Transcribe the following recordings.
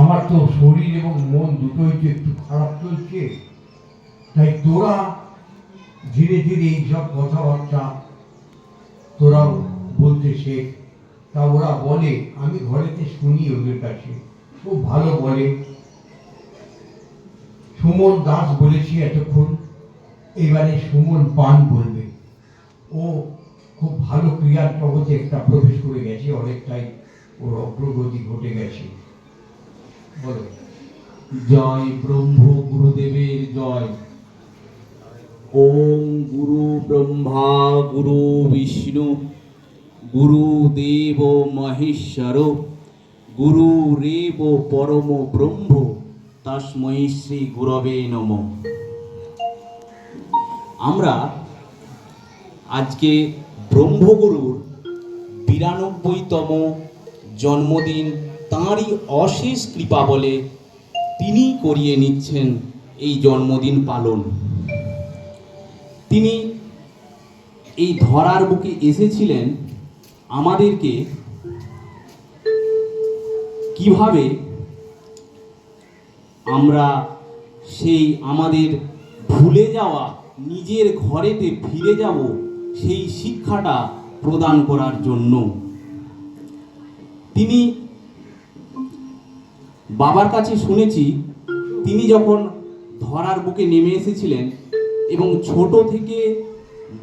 আমার তো শরীর এবং মন দুটোই তো একটু খারাপ চলছে, তাই তোরা ধীরে ধীরে এইসব কথাবার্তা তোরাও বলতে শেখ। তা ওরা বলে, আমি ঘরেতে শুনি ওদের কাছে, খুব ভালো বলে। সুমন দাস বলেছি এতক্ষণ, এবারে সুমন পান বলবে। ও খুব ভালো ক্রিয়ার জগতে একটা প্রবেশ করে গেছে, অনেকটাই ওর অগ্রগতি ঘটে গেছে। বলো। জয় ব্রহ্ম গুরুদেবের জয়। ওম গুরু ব্রহ্মা গুরু বিষ্ণু গুরুদেব মহেশ্বর, গুরু রেব পরম ব্রহ্ম, তস্মৈ শ্রী গুরবে নম। আমরা আজকে ব্রহ্মগুরুর বিরানব্বইতম জন্মদিন তাঁরই অশেষ কৃপা বলে তিনি করিয়ে নিচ্ছেন এই জন্মদিন পালন। তিনি এই ধরার বুকে এসেছিলেন আমাদেরকে কীভাবে আমরা সেই আমাদের ভুলে যাওয়া, নিজের ঘরেতে ফিরে যাব সেই শিক্ষাটা প্রদান করার জন্য। তিনি বাবার কাছে শুনেছি তিনি যখন ধরার বুকে নেমে এসেছিলেন এবং ছোট থেকে,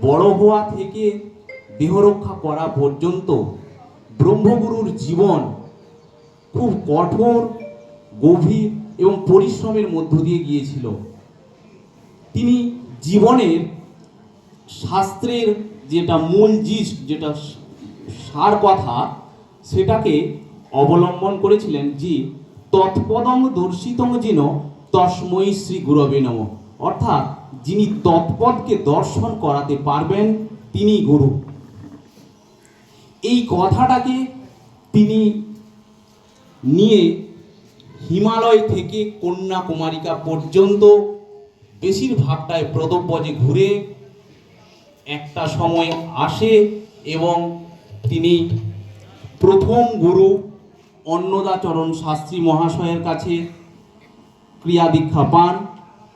বড় হওয়া থেকে দেহরক্ষা করা পর্যন্ত ব্রহ্মগুরুর জীবন খুব কঠোর, গভীর এবং পরিশ্রমের মধ্য দিয়ে গিয়েছিল। তিনি জীবনের শাস্ত্রের যেটা মূল জিস যেটা সার কথা, সেটাকে অবলম্বন করেছিলেন যে তৎপদং দর্শিতং যেন তস্মৈ শ্রী গুরবে নম। অর্থাৎ যিনি তৎপদকে দর্শন করাতে পারবেন, তিনি গুরু। এই কথাটাকে তিনি নিয়ে হিমালয় থেকে কন্যাকুমারিকা পর্যন্ত বেশিরভাগটায় প্রদব্বজে ঘুরে একটা সময় আসে এবং তিনি প্রথম গুরু অন্নদাচরণ শাস্ত্রী মহাশয়ের কাছে ক্রিয়া দীক্ষা পান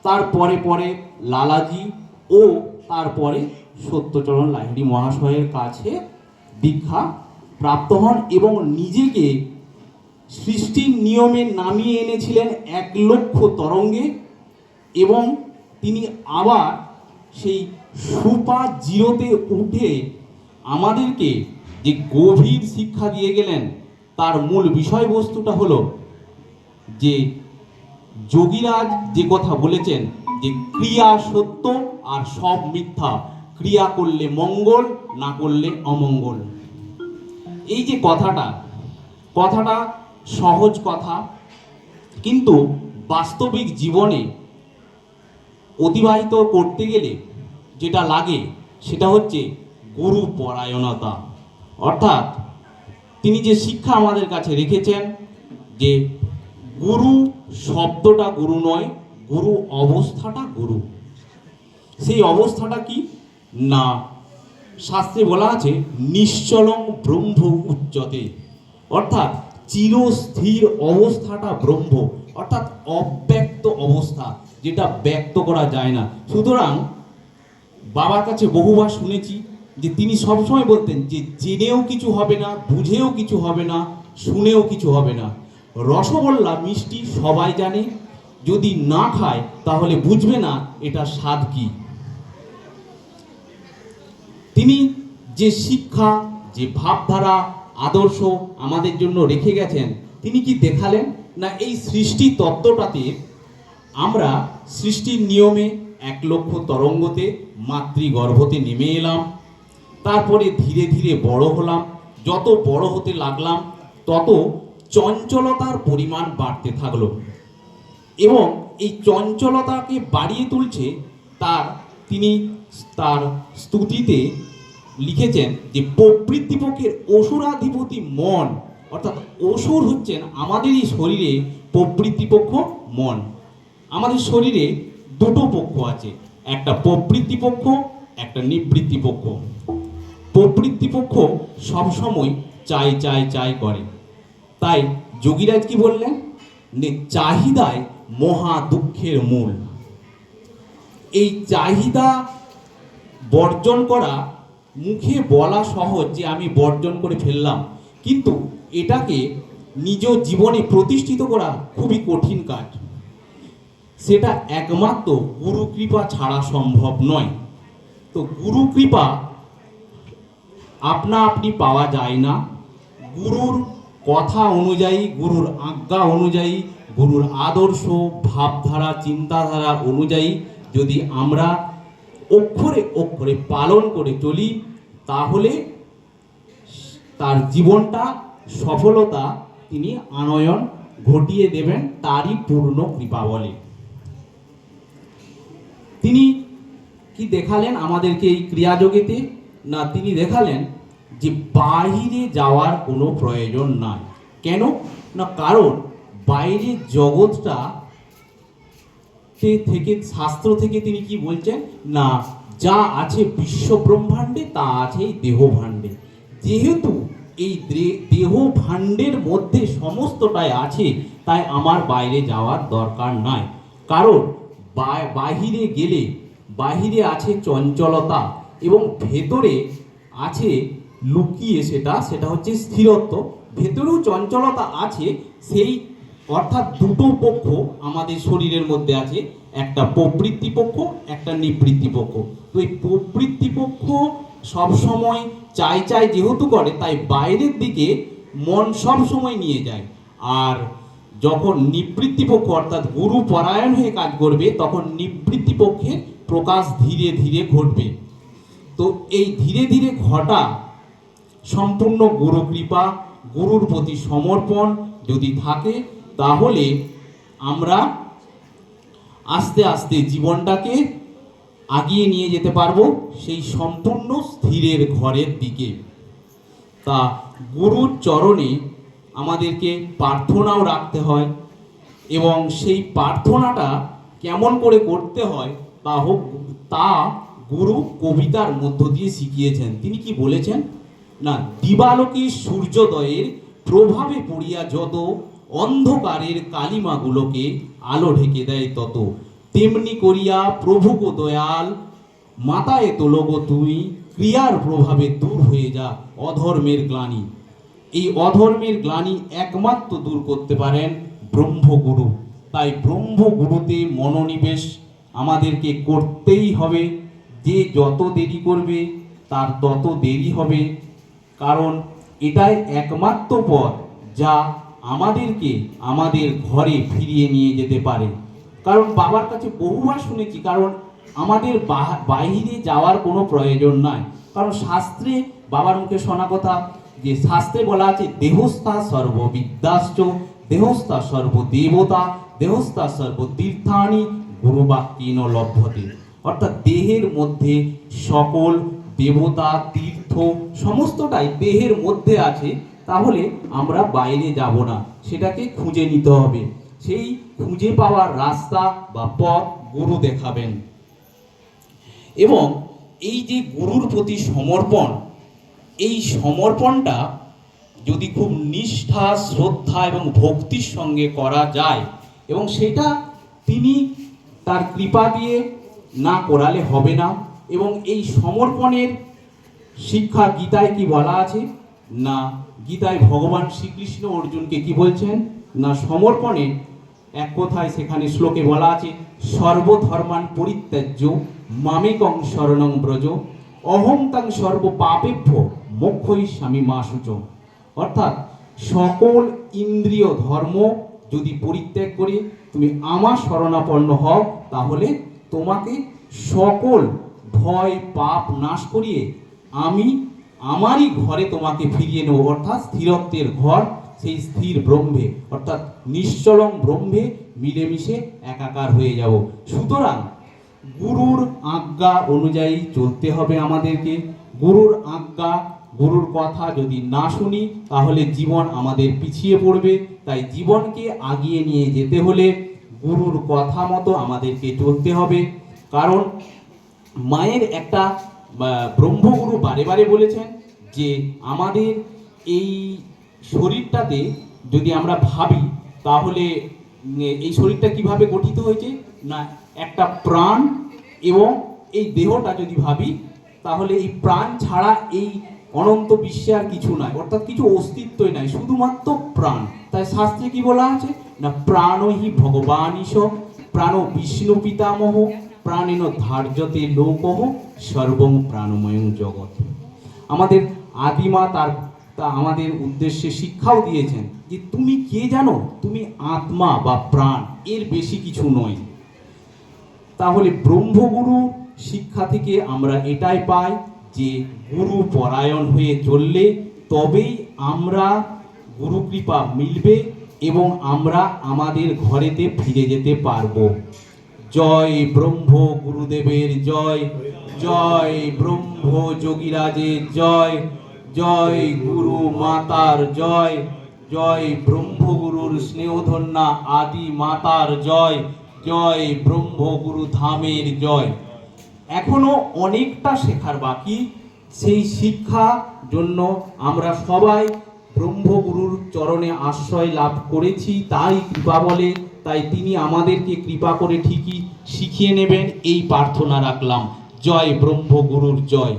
তারপরে পরে লালাজি ও তারপরে সত্যচরণ লাহিড়ি মহাশয়ের কাছে দীক্ষা প্রাপ্ত হন এবং নিজেকে সৃষ্টির নিয়মে নামিয়ে এনেছিলেন এক লক্ষ তরঙ্গে এবং তিনি আবার সেই সুপা জিরোতে উঠে আমাদেরকে যে গভীর শিক্ষা দিয়ে গেলেন তার মূল বিষয়বস্তুটা হলো যে যোগীরাজ যে কথা বলেছেন যে ক্রিয়া সত্য আর সব মিথ্যা। ক্রিয়া করলে মঙ্গল, না করলে অমঙ্গল। এই যে কথাটা কথাটা সহজ কথা, কিন্তু বাস্তবিক জীবনে অতিবাহিত করতে গেলে যেটা লাগে সেটা হচ্ছে গুরু পরায়ণতা অর্থাৎ তিনি যে শিক্ষা আমাদের কাছে রেখেছেন, যে গুরু শব্দটা গুরু নয়, গুরু অবস্থাটা গুরু। সেই অবস্থাটা কি? না। শাস্ত্রে বলা আছে, নিশ্চলং ব্রহ্ম উচ্চতে। অর্থাৎ চিরস্থির অবস্থাটা ব্রহ্ম, অর্থাৎ অব্যক্ত অবস্থা, যেটা ব্যক্ত করা যায় না। সুতরাং বাবার কাছে বহুবার শুনেছি যে তিনি সবসময় বলতেন যে জেনেও কিছু হবে না, বুঝেও কিছু হবে না, শুনেও কিছু হবে না। রসগোল্লা মিষ্টি সবাই জানে, যদি না খায় তাহলে বুঝবে না এটা স্বাদ কি। তিনি যে শিক্ষা, যে ভাবধারা, আদর্শ আমাদের জন্য রেখে গেছেন, তিনি কি দেখালেন? না এই সৃষ্টি তত্ত্বটাতে আমরা সৃষ্টির নিয়মে এক লক্ষ তরঙ্গতে মাতৃগর্ভতে নেমে এলাম। তারপরে ধীরে ধীরে বড় হলাম। যত বড় হতে লাগলাম, তত চঞ্চলতার পরিমাণ বাড়তে থাকল। এবং এই চঞ্চলতাকে বাড়িয়ে তুলছে তার তিনি তার স্তুতিতে লিখেছেন যে, প্রবৃত্তিপক্ষের অসুরাধিপতি মন, অর্থাৎ অসুর হচ্ছেন আমাদেরই শরীরে প্রবৃত্তিপক্ষ মন। আমাদের শরীরে দুটো পক্ষ আছে, একটা প্রবৃত্তিপক্ষ, একটা নিবৃত্তিপক্ষ। প্রবৃত্তিপক্ষ সবসময় চাই চাই চাই করে। তাই যোগীরাজ কি বললেন? চাহিদায় মহা দুঃখের মূল। এই চাহিদা বর্জন করা মুখে বলা সহজ যে আমি বর্জন করে ফেললাম। কিন্তু এটাকে নিজ জীবনে প্রতিষ্ঠিত করা খুবই কঠিন কাজ। সেটা একমাত্র গুরু কৃপা ছাড়া সম্ভব নয়। তো গুরু কৃপা আপনা আপনি পাওয়া যায় না। গুরুর কথা অনুযায়ী, গুরুর আজ্ঞা অনুযায়ী, গুরুর আদর্শ, ভাবধারা, চিন্তাধারা অনুযায়ী যদি আমরা অক্ষরে অক্ষরে পালন করে চলি, তাহলে তার জীবনটা সফলতা তিনি আনয়ন ঘটিয়ে দেবেন তারই পূর্ণ কৃপা বলে তিনি কি দেখালেন আমাদেরকে এই ক্রিয়াযোগেতে? না, তিনি দেখালেন যে বাইরে যাওয়ার কোনো প্রয়োজন নাই। কেন? না, কারণ বাইরের জগৎটা থেকে, শাস্ত্র থেকে তিনি কি বলছেন? না, যা আছে বিশ্ব ব্রহ্মাণ্ডে তা আছে এই দেহ ভাণ্ডে যেহেতু এই দেহ ভাণ্ডের মধ্যে সমস্তটাই আছে, তাই আমার বাইরে যাওয়ার দরকার নাই। কারণ বাহিরে গেলে, বাহিরে আছে চঞ্চলতা এবং ভেতরে আছে লুকিয়ে সেটা সেটা হচ্ছে স্থিরত্ব। ভেতরেও চঞ্চলতা আছে, সেই অর্থাৎ দুটো পক্ষ আমাদের শরীরের মধ্যে আছে, একটা প্রবৃত্তি পক্ষ, একটা নিবৃত্তি পক্ষ। তো এই প্রবৃত্তি পক্ষ সবসময় চাই চাই যেহেতু করে, তাই বাইরের দিকে মন সব সময় নিয়ে যায়। আর যখন নিবৃত্তি পক্ষ অর্থাৎ গুরু পরায়ণ হয়ে কাজ করবে, তখন নিবৃত্তি পক্ষের প্রকাশ ধীরে ধীরে ঘটবে। তো এই ধীরে ধীরে ঘটা সম্পূর্ণ গুরু কৃপা, গুরুর প্রতি সমর্পণ যদি থাকে, তাহলে আমরা আস্তে আস্তে জীবনটাকে আগিয়ে নিয়ে যেতে পারব সেই সম্পূর্ণ স্থিরের ঘরের দিকে। তা গুরুর চরণে আমাদেরকে প্রার্থনাও রাখতে হয় এবং সেই প্রার্থনাটা কেমন করে করতে হয় তা হোক, তা গুরু কবিতার মধ্য দিয়ে শিখিয়েছেন। তিনি কি বলেছেন? না, দিবালোকে সূর্যোদয়ের প্রভাবে পড়িয়া যত অন্ধকারের কালিমাগুলোকে আলো ঢেকে দেয় তত। তেমনি করিয়া প্রভুক দয়াল, মাতায় তোলগো তুমি ক্রিয়ার প্রভাবে দূর হয়ে যা অধর্মের গ্লানি। এই অধর্মের গ্লানি একমাত্র দূর করতে পারেন ব্রহ্মগুরু। তাই ব্রহ্মগুরুতে মনোনিবেশ আমাদেরকে করতেই হবে। যে যত দেরি করবে, তার তত দেরি হবে। কারণ এটাই একমাত্র পথ যা আমাদেরকে আমাদের ঘরে ফিরিয়ে নিয়ে যেতে পারে। কারণ বাবার কাছে বহুবার শুনেছি, কারণ আমাদের বাইরে যাওয়ার কোনো প্রয়োজন নাই। কারণ শাস্ত্রে বাবার মুখে শোনা কথা যে, শাস্ত্রে বলা আছে, দেহস্থা সর্ববিদ্যাশ্চ, দেহস্থা সর্বদেবতা, দেহস্থা সর্বতীর্থানি গুরুবাক্যেন লভ্যতে। অর্থাৎ দেহের মধ্যে সকল দেবতা, তীর্থ সমস্তটাই দেহের মধ্যে আছে, তাহলে আমরা বাইরে যাব না। সেটাকে খুঁজে নিতে হবে। সেই খুঁজে পাওয়ার রাস্তা বা পথ গুরু দেখাবেন। এবং এই যে গুরুর প্রতি সমর্পণ, এই সমর্পণটা যদি খুব নিষ্ঠা, শ্রদ্ধা এবং ভক্তির সঙ্গে করা যায়, এবং সেটা তিনি তার কৃপা দিয়ে না করালে হবে না। এবং এই সমর্পণের শিক্ষা গীতায় কি বলা আছে? না, গীতায় ভগবান শ্রীকৃষ্ণ অর্জুনকে কি বলছেন? না, সমর্পণে। এক কথায় সেখানে শ্লোকে বলা আছে, সর্বধর্মান পরিত্যাজ্য, মামেকং শরণং ব্রজ অহং তাং সর্ব পাপেভ্য মোক্ষই স্বামী মা সূচ অর্থাৎ, সকল ইন্দ্রিয় ধর্ম যদি পরিত্যাগ করে তুমি আমার শরণাপন্ন হও, তাহলে তোমাকে সকল ভয়, পাপ নাশ করিয়ে আমি আমারই ঘরে তোমাকে ফিরিয়ে নেব। অর্থাৎ স্থিরত্বের ঘর, সেই স্থির ব্রহ্মে, অর্থাৎ নিশ্চলং ব্রহ্মে মিলেমিশে একাকার হয়ে যাব। সুতরাং গুরুর আজ্ঞা অনুযায়ী চলতে হবে আমাদেরকে। গুরুর আজ্ঞা, গুরুর কথা যদি না শুনি, তাহলে জীবন আমাদের পিছিয়ে পড়বে। তাই জীবনকে আগিয়ে নিয়ে যেতে হলে গুরুর কথা মতো আমাদেরকে চলতে হবে। কারণ মায়ের একটা ব্রহ্মগুরু বারে বারে বলেছেন যে, আমাদের এই শরীরটাতে যদি আমরা ভাবি, তাহলে এই শরীরটা কীভাবে গঠিত হয়েছে? না, একটা প্রাণ এবং এই দেহটা যদি ভাবি, তাহলে এই প্রাণ ছাড়া এই অনন্ত বিশ্বে আর কিছু নাই। অর্থাৎ কিছু অস্তিত্বই নাই, শুধুমাত্র প্রাণ। তাই শাস্ত্রে কি বলা আছে? না প্রাণহি ভগবানিশ প্রাণ বিষ্ণু পিতামহ, প্রাণেন ধার্যতে লোকহ, সর্বং প্রাণময় জগৎ আমাদের আদিমা তার, তা আমাদের উদ্দেশ্যে শিক্ষাও দিয়েছেন যে তুমি কে জানো? তুমি আত্মা বা প্রাণ, এর বেশি কিছু নয়। তাহলে ব্রহ্মগুরু শিক্ষা থেকে আমরা এটাই পাই যে গুরু পরায়ণ হয়ে চললে তবেই আমরা গুরু কৃপা মিলবে এবং আমরা আমাদের ঘরেতে ফিরে যেতে পারব। জয় ব্রহ্ম গুরুদেবের জয় জয় ব্রহ্ম যোগীরাজের জয় জয় গুরু মাতার জয় জয় ব্রহ্মগুরুর স্নেহধন্যা আদি মাতার জয় জয় ব্রহ্মগুরু ধামের জয়। এখনও অনেকটা শেখার বাকি। সেই শিক্ষা জন্য আমরা সবাই ব্রহ্মগুরুর চরণে আশ্রয় লাভ করেছি, তাই কৃপা বলে, তাই তিনি আমাদেরকে কৃপা করে ঠিকই শিখিয়ে নেবেন, এই প্রার্থনা রাখলাম। জয় ব্রহ্মগুরুর জয়।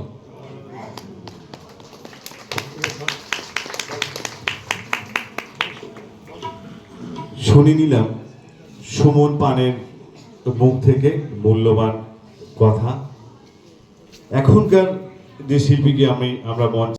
শুনে নিলাম সুমন পানের মুখ থেকে মূল্যবান কথা। এখনকার যে শিল্পীকে আমি আমরা মঞ্চ